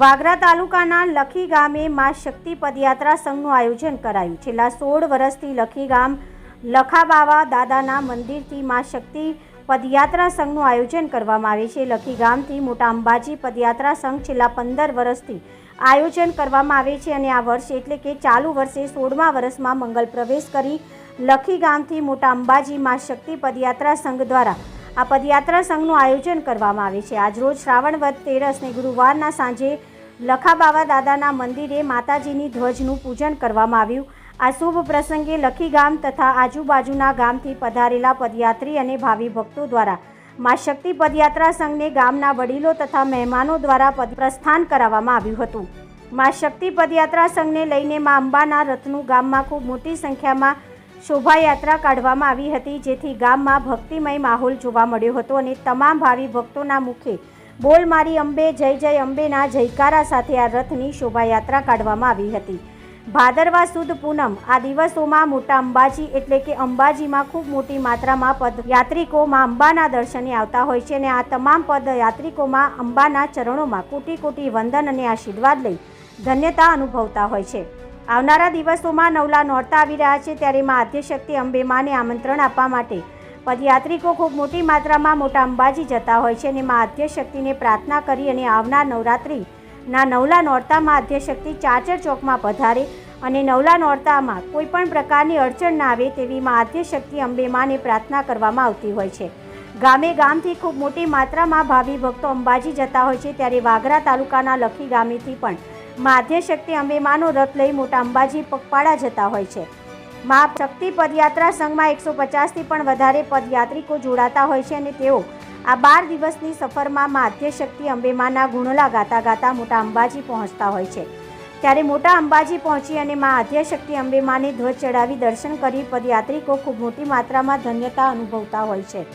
વાગરા તાલુકાના લખી ગામે મા શક્તિ પદયાત્રા સંઘનું આયોજન કરાયું. છેલ્લા સોળ વર્ષથી લખી ગામ લખાબાવા દાદાના મંદિરથી મા શક્તિ પદયાત્રા સંઘનું આયોજન કરવામાં આવે છે. લખી ગામથી મોટા અંબાજી પદયાત્રા સંઘ છેલ્લા પંદર વર્ષથી આયોજન કરવામાં આવે છે અને આ વર્ષે એટલે કે ચાલુ વર્ષે સોળમા વર્ષમાં મંગલ પ્રવેશ કરી લખી ગામથી મોટા અંબાજી મા શક્તિ પદયાત્રા સંઘ દ્વારા આ પદયાત્રા સંઘનું આયોજન કરવામાં આવે છે. આજરોજ શ્રાવણ વદ તેરસને ગુરુવારના સાંજે લખાબાવા દાદાના મંદિરે માતાજીની ધ્વજનું પૂજન કરવામાં આવ્યું. આ શુભ પ્રસંગે લખી ગામ તથા આજુબાજુના ગામથી પધારેલા પદયાત્રી અને ભાવિ ભક્તો દ્વારા મા શક્તિ પદયાત્રા સંઘને ગામના વડીલો તથા મહેમાનો દ્વારા પ્રસ્થાન કરાવવામાં આવ્યું હતું. મા શક્તિ પદયાત્રા સંઘને લઈને મા અંબાના રથનું ગામમાં ખૂબ મોટી સંખ્યામાં શોભાયાત્રા કાઢવામાં આવી હતી, જેથી ગામમાં ભક્તિમય માહોલ જોવા મળ્યો હતો અને તમામ ભાવિ ભક્તોના મુખે બોલ મારી અંબે, જય જય અંબેના જયકારા સાથે આ રથની શોભાયાત્રા કાઢવામાં આવી હતી. ભાદરવા સુદ પૂનમ, આ દિવસોમાં મોટા અંબાજી એટલે કે અંબાજીમાં ખૂબ મોટી માત્રામાં પદયાત્રિકો માં અંબાના દર્શને આવતા હોય છે અને આ તમામ પદયાત્રિકોમાં અંબાના ચરણોમાં કોટી કોટી વંદન અને આશીર્વાદ લઈ ધન્યતા અનુભવતા હોય છે. આવનારા દિવસોમાં નવલા નોરતા આવી રહ્યા છે ત્યારે માં આદ્યશક્તિ અંબે આમંત્રણ આપવા માટે પદયાત્રિકો ખૂબ મોટી માત્રામાં મોટા અંબાજી જતા હોય છે અને માં આદ્યશક્તિને પ્રાર્થના કરી અને આવનાર નવરાત્રિના નવલા નોરતામાં આદ્યશક્તિ ચાચર ચોકમાં પધારે અને નવલા નોરતામાં કોઈ પણ પ્રકારની અડચણ ના આવે તેવી માં આદ્યશક્તિ અંબે પ્રાર્થના કરવામાં આવતી હોય છે. ગામે ગામથી ખૂબ મોટી માત્રામાં ભાવિ ભક્તો અંબાજી જતા હોય છે ત્યારે વાગરા તાલુકાના લખી ગામેથી પણ મા શક્તિ અંબે માનો રથ લઈ મોટા અંબાજી પગપાળા જતા હોય છે. મા શક્તિ પદયાત્રા સંઘમાં એકસો પચાસથી પણ વધારે પદયાત્રિકો જોડાતા હોય છે અને તેઓ આ બાર દિવસની સફરમાં માધ્ય શક્તિ અંબેમાના ગુણલા ગાતા ગાતા મોટા અંબાજી પહોંચતા હોય છે. ત્યારે મોટા અંબાજી પહોંચી અને મા આદ્યશક્તિ અંબેમાને ધ્વજ ચડાવી દર્શન કરી પદયાત્રિકો ખૂબ મોટી માત્રામાં ધન્યતા અનુભવતા હોય છે.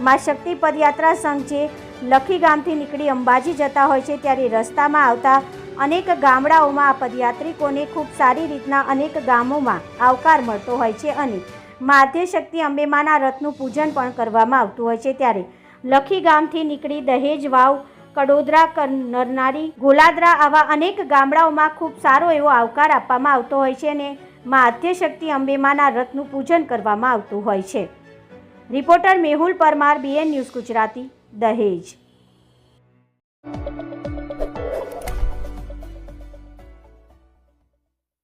મા શક્તિ પદયાત્રા સંઘ જે લખી ગામથી નીકળી અંબાજી જતા હોય છે ત્યારે રસ્તામાં આવતા અનેક ગામડાઓમાં આ પદયાત્રિકોને ખૂબ સારી રીતના અનેક ગામોમાં આવકાર મળતો હોય છે અને માધ્ય શક્તિ અંબેમાના રથનું પૂજન પણ કરવામાં આવતું હોય છે ત્યારે લખી ગામથી નીકળી દહેજ વાવ, કડોદરા નરનારી ગોલાદરા આવા અનેક ગામડાઓમાં ખૂબ સારો એવો આવકાર આપવામાં આવતો હોય છે અને માધ્યશક્તિ અંબેમાના રથનું પૂજન કરવામાં આવતું હોય છે. Reporter Mehul Parmar BN news Gujarati, Dahej.